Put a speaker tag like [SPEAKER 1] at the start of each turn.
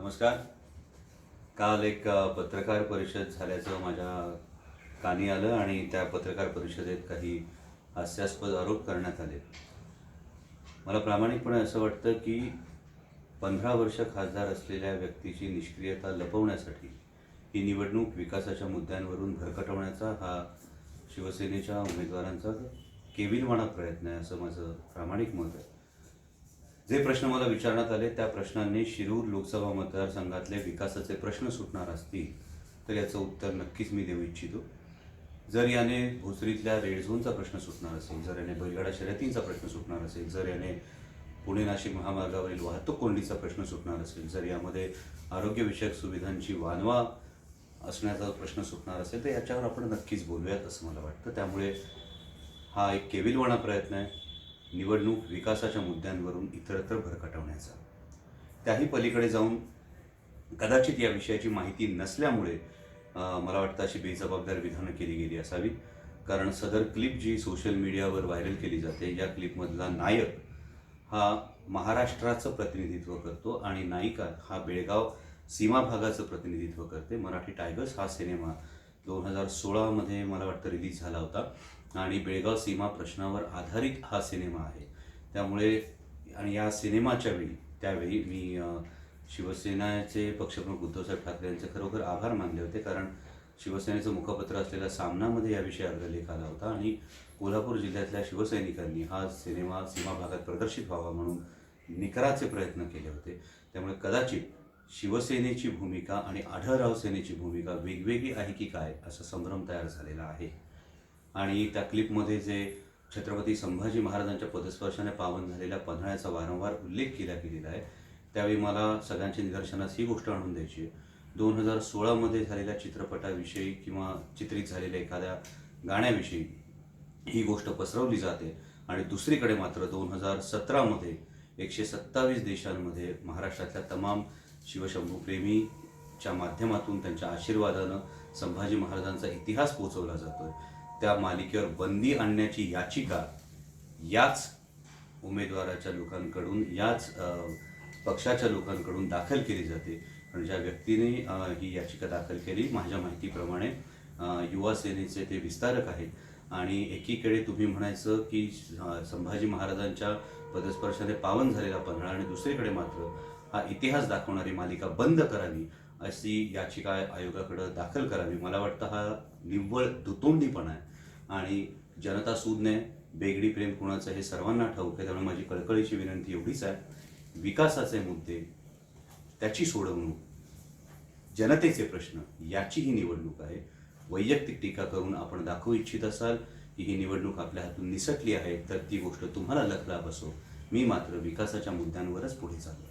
[SPEAKER 1] नमस्कार. काल एक पत्रकार परिषद झाल्याचं माझ्या कानी आलं आणि त्या पत्रकार परिषदेत काही हास्यास्पद आरोप करण्यात आले. मला प्रामाणिकपणे असं वाटतं की पंधरा वर्ष खासदार असलेल्या व्यक्तीची निष्क्रियता लपवण्यासाठी ही निवडणूक विकासाच्या मुद्द्यांवरून भरकटवण्याचा हा शिवसेनेच्या उमेदवारांचा केविलवाणा प्रयत्न आहे असं माझं प्रामाणिक मत आहे. जे प्रश्न मला विचारण्यात आले त्या प्रश्नांनी शिरूर लोकसभा मतदारसंघातले विकासाचे प्रश्न सुटणार असतील तर याचं उत्तर नक्कीच मी देऊ इच्छितो. जर याने भोसरीतल्या रेड झोनचा प्रश्न सुटणार असेल जर याने बैलगाडा शर्यतींचा प्रश्न सुटणार असेल जर याने पुणे नाशिक महामार्गावरील वाहतूक कोंडीचा प्रश्न सुटणार असेल जर यामध्ये आरोग्यविषयक सुविधांची वानवा असण्याचा प्रश्न सुटणार असेल तर याच्यावर आपण नक्कीच बोलूयात असं मला वाटतं. त्यामुळे हा एक केविलवाणा प्रयत्न आहे. निवडणूक विकासाच्या मुद्द्यांवरून इतरत्र भरकटवण्याचा त्याही पलीकडे जाऊन कदाचित या विषयाची माहिती नसल्यामुळे मला वाटतं अशी बेजबाबदार विधानं केली गेली असावी कारण सदर क्लिप जी सोशल मीडियावर व्हायरल केली जाते या क्लिपमधला नायक हा महाराष्ट्राचं प्रतिनिधित्व करतो आणि नायिका हा बेळगाव सीमा भागाचं प्रतिनिधित्व करते. मराठी टायगर्स हा सिनेमा दोन हजार सोळामध्ये मला वाटतं रिलीज झाला होता. आणि बेळगाव सीमा प्रश्नावर आधारित हा सिनेमा आहे. त्यामुळे आणि या सिनेमाच्या वेळी त्यावेळी मी शिवसेनेचे पक्षप्रमुख उद्धवसाहेब ठाकरे यांचे खरोखर आभार मानले होते. कारण शिवसेनेचं मुखपत्र असलेल्या सामनामध्ये या विषयावर लेख आला होता. आणि कोल्हापूर जिल्ह्यातल्या शिवसैनिकांनी हा सिनेमा सीमा भागात प्रदर्शित व्हावा म्हणून निकराचे प्रयत्न केले होते. त्यामुळे कदाचित शिवसेनेची भूमिका आणि आढळराव सेनेची भूमिका वेगवेगळी आहे की काय असा संभ्रम तयार झालेला आहे. आणि त्या क्लिपमध्ये जे छत्रपती संभाजी महाराजांच्या पदस्पर्शाने पावन झालेल्या पन्हाळ्याचा वारंवार उल्लेख केला गेलेला आहे त्यावेळी मला सगळ्यांच्या निदर्शनास ही गोष्ट आणून द्यायची आहे. दोन हजार सोळामध्ये झालेल्या चित्रपटाविषयी किंवा चित्रित झालेल्या एखाद्या गाण्याविषयी ही गोष्ट पसरवली जाते आणि दुसरीकडे मात्र दोन हजार सतरामध्ये एकशे सत्तावीस देशांमध्ये महाराष्ट्रातल्या तमाम शिवशंभूप्रेमीच्या माध्यमातून त्यांच्या आशीर्वादानं संभाजी महाराजांचा इतिहास पोहोचवला जातोय. त्या मालिकेवर बंदी आणण्याची याचिका याच उमेदवाराच्या लोकांकडून याच पक्षाच्या लोकांकडून दाखल केली जाते. पण ज्या व्यक्तीने ही याचिका दाखल केली माझ्या माहितीप्रमाणे युवा सेनेचे ते विस्तारक आहेत. आणि एकीकडे तुम्ही म्हणायचं की संभाजी महाराजांच्या पदस्पर्शाने पावन झालेला पन्हाळा आणि दुसरीकडे मात्र हा इतिहास दाखवणारी मालिका बंद करावी अशी याचिका आयोगाकडं दाखल करावी. मला वाटतं हा निव्वळ दुतोंडीपणा आहे. आणि जनता सूदने बेगडी प्रेम कुणाचं हे सर्वांना ठाऊक आहे त्यामुळे माझी कळकळीची विनंती एवढीच आहे. विकासाचे मुद्दे त्याची सोडवणूक जनतेचे प्रश्न याची ही निवडणूक आहे. वैयक्तिक टीका करून आपण दाखवू इच्छित असाल की ही निवडणूक आपल्या हातून निसटली आहे तर ती गोष्ट तुम्हाला लखला बसो. मी मात्र विकासाच्या मुद्द्यांवरच पुढे चाललो